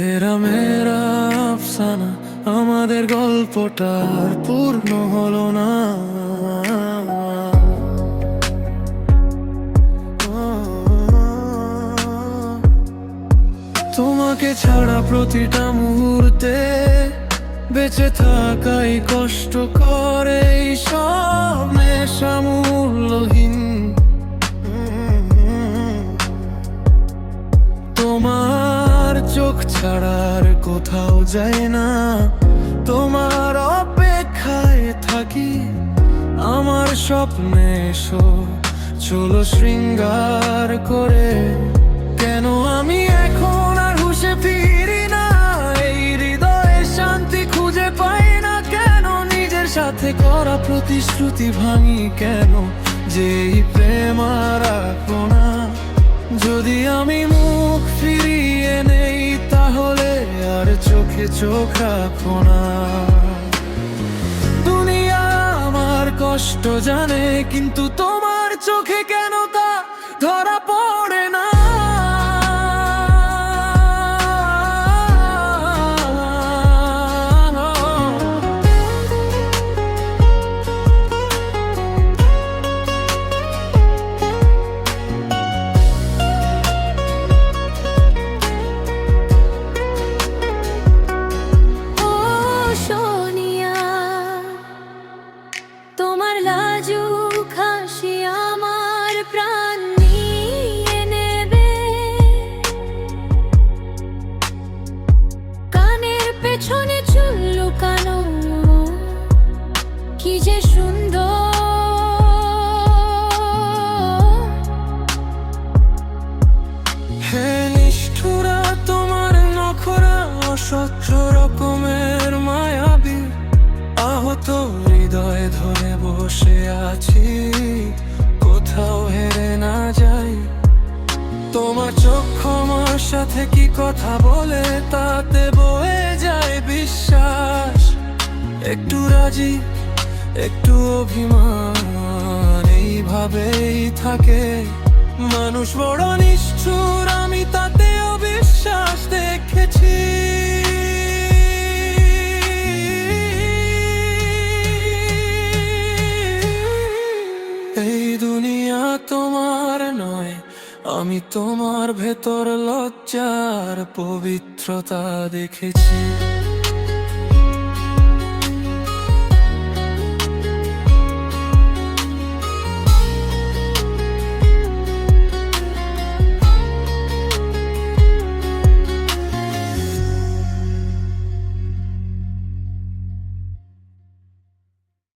তেরা মেরা আফসানা আমাদের গল্পটা পূর্ণ হলো না। তোমাকে ছাড়া প্রতিটা মুহূর্তে বেঁচে থাকাই কষ্ট করে সব নেশা মূল্যহীন ছাড়ার কোথাও যায় না। তোমার অপেক্ষায় থাকি, আমার স্বপ্নে এসো। চলো শৃঙ্গার করে, কেন আমি এখন আর হুশে ফিরি না? এই হৃদয়ে শান্তি খুঁজে পাই না কেন? নিজের সাথে করা প্রতিশ্রুতি ভাঙি কেন? যেই এই চোখে চোখ রাখো না। দুনিয়া আমার কষ্ট জানে, কিন্তু তোমার চোখে কেন তা ধরা পড়ে পেছনে চুল লুকানো। কি যে সুন্দর। রকমের মায়াবী। আহত হৃদয় ধরে বসে আছি। কোথাও হেরে না যাই। তোমার চোখ আমার সাথে কি কথা বলে? তাতে বয়ে একটু রাজি, একটু অভিমান, এইভাবেই থাকে। মানুষ বড় নিষ্ঠুর, আমি তাতে অবিশ্বাস দেখেছি। এই দুনিয়া তোমার নয়, আমি তোমার ভেতর লজ্জার পবিত্রতা দেখেছি।